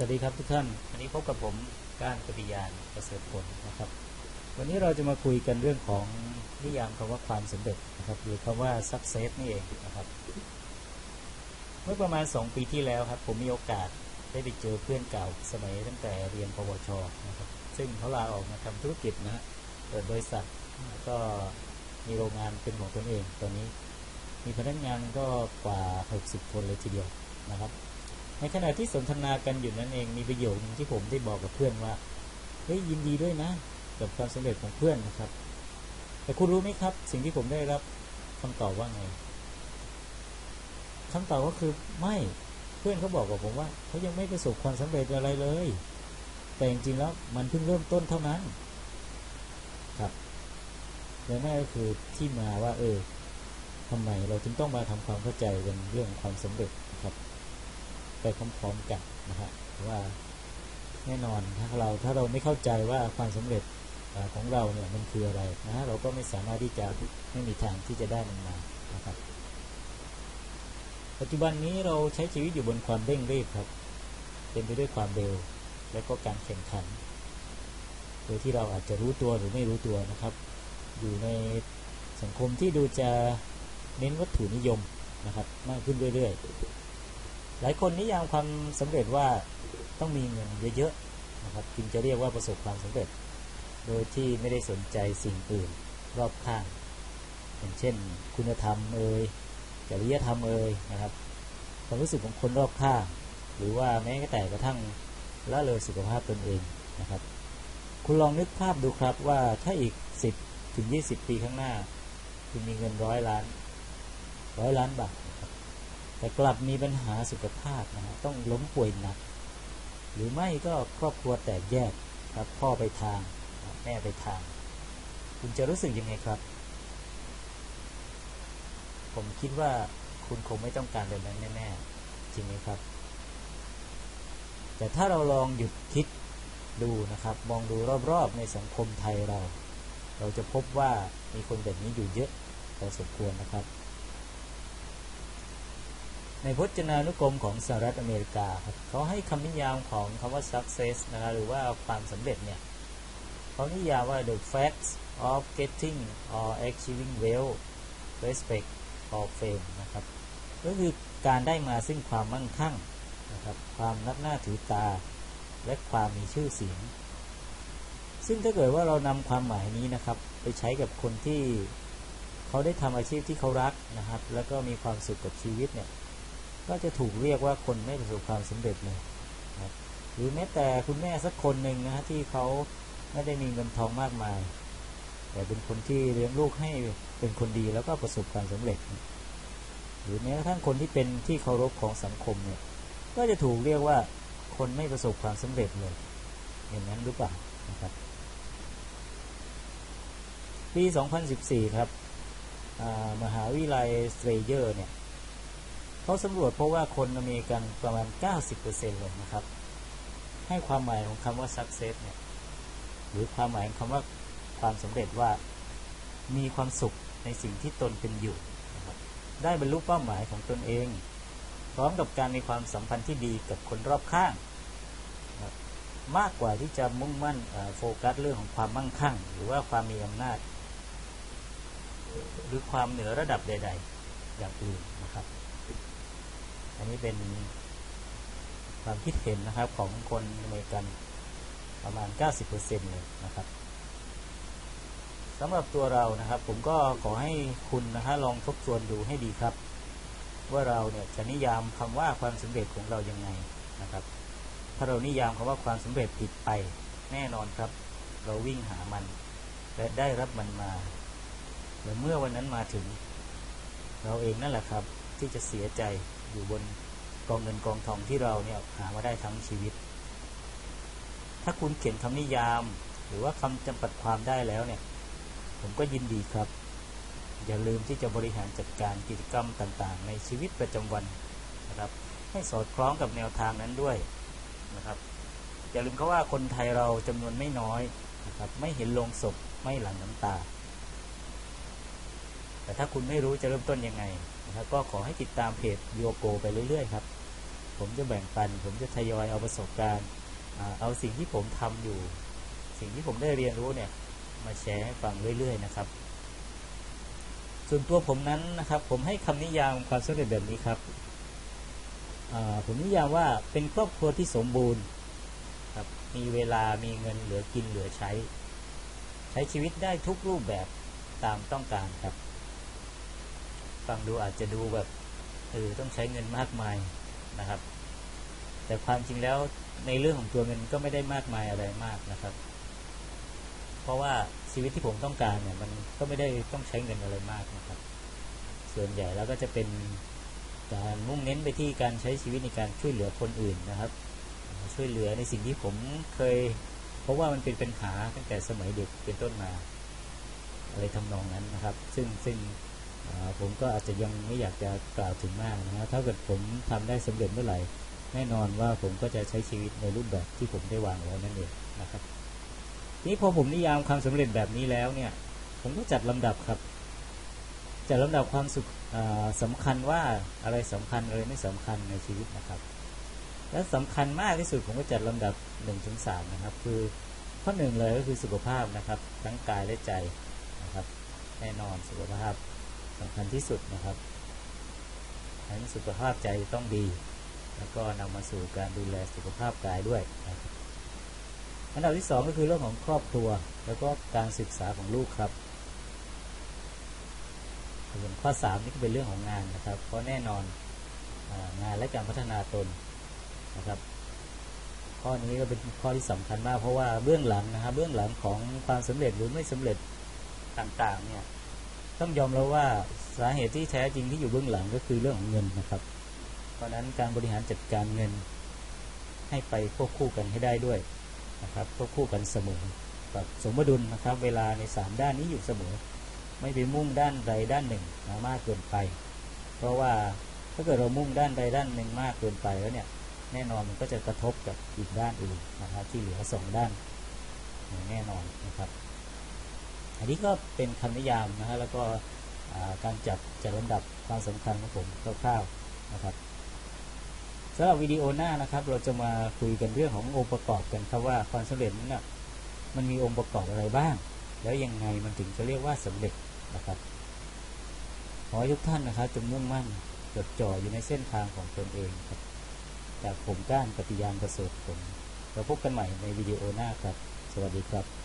สวัสดีครับทุกท่าน วันนี้พบกับผมก้านปฏิญาณประเสริฐผลนะครับ วันนี้เราจะมาคุยกันเรื่องของนิยามคำว่าความสำเร็จนะครับหรือคำว่า success นี่เองนะครับ เมื่อประมาณ 2 ปีที่แล้วครับ ผมมีโอกาสได้ไปเจอเพื่อนเก่าสมัยตั้งแต่เรียนปวชนะครับ ซึ่งเขาลาออกมาทำธุรกิจนะเปิดบริษัทก็มีโรงงานเป็นของตนเองตอนนี้ มีพนักงานก็กว่า 60 คนเลยทีเดียวนะครับ ในขณะที่สนทนากันอยู่นั้นเองมีประโยคนึงที่ผมได้บอกกับเพื่อนว่าเฮ้ยยินดีด้วยนะ กับความสำเร็จของเพื่อนนะครับ แต่คุณรู้ไหมครับ สิ่งที่ผมได้รับคำตอบว่าไงคำตอบก็คือไม่เพื่อนเขาบอกกับผมว่าเขายังไม่ประสบความสำเร็จอะไรเลย แต่จริงๆแล้วมันเพิ่งเริ่มต้นเท่านั้น ครับและนั่นก็คือที่มาว่า เออทำไมเราถึงต้องมาทำความเข้าใจกันเรื่องความสำเร็จนะครับ ไปพร้อมๆกันนะฮะว่าแน่นอนถ้าเราถ้าเราไม่เข้าใจว่าความสำเร็จของเราเนี่ยมันคืออะไรนะฮะเราก็ไม่สามารถที่จะไม่มีทางที่จะได้มันมานะครับ ปัจจุบันนี้เราใช้ชีวิตอยู่บนความเร่งรีบครับเต็มไปด้วยความเร็วและก็การแข่งขัน โดยที่เราอาจจะรู้ตัวหรือไม่รู้ตัวนะครับ อยู่ในสังคมที่ดูจะเน้นวัตถุนิยมนะครับ มากขึ้นเรื่อยๆ หลายคนนิยามความสำเร็จว่าต้องมีเงินเยอะๆนะครับจึงจะเรียกว่าประสบความสำเร็จ โดยที่ไม่ได้สนใจสิ่งอื่นรอบข้าง อย่างเช่น คุณธรรมเอ่ยจริยธรรมเอ่ยนะครับความรู้สึกของคนรอบข้าง หรือว่าแม้แต่กระทั่งละเลยสุขภาพตนเองนะครับ คุณลองนึกภาพดูครับว่าถ้าอีก 10 ถึง 20 ปีข้างหน้า คุณมีเงินร้อยล้านร้อยล้านบาท แต่กลับมีปัญหาสุขภาพนะฮะต้องล้มป่วยหนัก หรือไม่ก็ครอบครัวแตกแยกครับพ่อไปทางแม่ไปทาง คุณจะรู้สึกยังไงครับ ผมคิดว่าคุณคงไม่ต้องการแบบนั้นแน่ๆจริงไหมครับ แต่ถ้าเราลองหยุดคิดดูนะครับ มองดูรอบๆในสังคมไทยเรา เราจะพบว่ามีคนแบบนี้อยู่เยอะพอสมควรนะครับ ในพจนานุกรมของสหรัฐอเมริกาครับเขาให้คำนิยามของคำว่า success นะครับหรือว่าความสำเร็จเนี่ยเขานิยามว่า the facts of getting or achieving wealth respect or fame นะครับก็คือการได้มาซึ่งความมั่งคั่งนะครับความนับหน้าถือตา และความมีชื่อเสียง ซึ่งถ้าเกิดว่าเรานำความหมายนี้นะครับ ไปใช้กับคนที่เขาได้ทำอาชีพที่เขารักนะครับ แล้วก็มีความสุขกับชีวิตเนี่ย ก็จะถูกเรียกว่าคนไม่ประสบความสำเร็จเลยนะหรือแม้แต่คุณแม่สักคนหนึ่งนะฮะที่เขาไม่ได้มีเงินทองมากมาย แต่เป็นคนที่เลี้ยงลูกให้เป็นคนดีแล้วก็ประสบความสำเร็จ หรือแม้กระทั่งคนที่เป็นที่เคารพของสังคมเนี่ยก็จะถูกเรียกว่าคนไม่ประสบความสำเร็จเลยอย่างนั้นหรือเปล่านะครับปี 2014 ครับมหาวิทยาลัยสเตรเยอร์เนี่ย เขาสำรวจเพราะว่าคนอเมริกันประมาณ 90%เลยนะครับ ให้ความหมายของคำว่า success เนี่ยหรือความหมายของคำว่าความสำเร็จว่ามีความสุขในสิ่งที่ตนเป็นอยู่นะครับได้บรรลุเป้าหมายของตนเอง พร้อมกับการมีความสัมพันธ์ที่ดีกับคนรอบข้าง มากกว่าที่จะมุ่งมั่นโฟกัสเรื่องของความมั่งคั่ง หรือว่าความมีอำนาจ หรือความเหนือระดับใด ๆ อย่างอื่นนะครับ อันนี้เป็นความคิดเห็นนะครับของคนอเมริกันประมาณ 90%เลยนะครับสำหรับตัวเรานะครับ ผมก็ขอให้คุณนะฮะลองทบทวนดูให้ดีครับ ว่าเราเนี่ยจะนิยามคำว่าความสำเร็จของเรายังไงนะครับ ถ้าเรานิยามคำว่าความสำเร็จผิดไปแน่นอนครับ เราวิ่งหามัน และได้รับมันมาและเมื่อวันนั้นมาถึง เราเองนั่นแหละครับที่จะเสียใจ อยู่บนกองเงินกองทองที่เราเนี่ยหามาได้ทั้งชีวิต ถ้าคุณเขียนคำนิยาม หรือว่าคำจำกัดความได้แล้วเนี่ย ผมก็ยินดีครับ อย่าลืมที่จะบริหารจัดการกิจกรรมต่างๆ ในชีวิตประจำวันนะครับให้สอดคล้องกับแนวทางนั้นด้วยนะครับอย่าลืมเขาว่าคนไทยเราจำนวนไม่น้อยนะครับไม่เห็นลงศพไม่หลั่งน้ำตา แต่ถ้าคุณไม่รู้จะเริ่มต้นยังไงนะครับก็ขอให้ติดตามเพจโยโกไปเรื่อยๆครับ ผมจะแบ่งปัน ผมจะทยอยเอาประสบการณ์เอาสิ่งที่ผมทำอยู่ สิ่งที่ผมได้เรียนรู้เนี่ยมาแชร์ให้ฟังเรื่อย ๆ นะครับ ส่วนตัวผมนั้นนะครับ ผมให้คำนิยามความสำเร็จแบบนี้ครับผมนิยามว่าเป็นครอบครัวที่สมบูรณ์ครับมีเวลามีเงินเหลือกินเหลือใช้ ใช้ชีวิตได้ทุกรูปแบบตามต้องการครับ ฟังดูอาจจะดูแบบเออต้องใช้เงินมากมายนะครับ แต่ความจริงแล้วในเรื่องของตัวเงินก็ไม่ได้มากมายอะไรมากนะครับ เพราะว่าชีวิตที่ผมต้องการเนี่ยมันก็ไม่ได้ต้องใช้เงินอะไรมากนะครับ ส่วนใหญ่แล้วก็จะเป็นการมุ่งเน้นไปที่การใช้ชีวิตในการช่วยเหลือคนอื่นนะครับ ช่วยเหลือในสิ่งที่ผมเคย เพราะว่ามันเป็นปัญหาตั้งแต่สมัยเด็กเป็นต้นมาอะไรทำนองนั้นนะครับ ซึ่งซึ่ง ผมก็อาจจะยังไม่อยากจะกล่าวถึงมากนะถ้าเกิดผมทำได้สำเร็จเมื่อไหร่ แน่นอนว่าผมก็จะใช้ชีวิตในรูปแบบที่ผมได้วางไว้นั่นเองนะครับนี้พอผมนิยามความสำเร็จแบบนี้แล้วเนี่ย ผมก็จัดลำดับครับจัดลำดับความสุขอ่าสำคัญว่าอะไรสำคัญอะไรไม่สำคัญในชีวิตนะครับ และสำคัญมากที่สุดผมก็จัดลำดับ1นถึงสนะครับ คือข้อหนึ่งเลยก็คือสุขภาพนะครับ ทั้งกายและใจนะครับ แน่นอนสุขภาพ สำคัญที่สุดนะครับทั้นสุขภาพใจต้องดี แล้วก็นำมาสู่การดูแลสุขภาพกายด้วยนะครับอันดับที่สองก็คือเรื่องของครอบครัว แล้วก็การศึกษาของลูกครับส่วนข้อสามนี่ก็เป็นเรื่องของงานนะครับเพราะแน่นอนองานและการพัฒนาตนนะครับข้อนี้ก็เป็นข้อที่สำคัญมากเพราะว่าเบื้องหลังนะครับเบื้องหลังของความสำเร็จหรือไม่สำเร็จต่างๆเนี่ย ต้องยอมรับว่าสาเหตุที่แท้จริงที่อยู่เบื้องหลังก็คือเรื่องของเงินนะครับ เพราะฉะนั้นการบริหารจัดการเงิน ให้ไปควบคู่กันให้ได้ด้วยนะครับควบคู่กันเสมอกับสมดุลนะครับ เวลาในสามด้านนี้อยู่เสมอ ไม่ไปมุ่งด้านใดด้านหนึ่งนะมากเกินไป เพราะว่าถ้าเกิดเรามุ่งด้านใดด้านหนึ่งมากเกินไปแล้วเนี่ยแน่นอนมันก็จะกระทบกับอีกด้านอื่นนะครับที่เหลือสองด้านอย่างแน่นอนนะครับ อันนี้ก็เป็นคำนิยามนะฮะแล้วก็การจัดจัดลำดับความสำคัญของผมคร่าวๆนะครับสำหรับวิดีโอหน้านะครับ เราจะมาคุยกันเรื่องขององค์ประกอบกันครับว่าความสำเร็จนั้นนะมันมีองค์ประกอบอะไรบ้าง แล้วยังไงมันถึงจะเรียกว่าสำเร็จนะครับขอให้ทุกท่านนะครับจงมุ่งมั่นจดจ่ออยู่ในเส้นทางของตนเองครับจากผมก้านปฏิญาณประเสริฐผลเราพบกันใหม่ในวิดีโอหน้าครับ สวัสดีครับ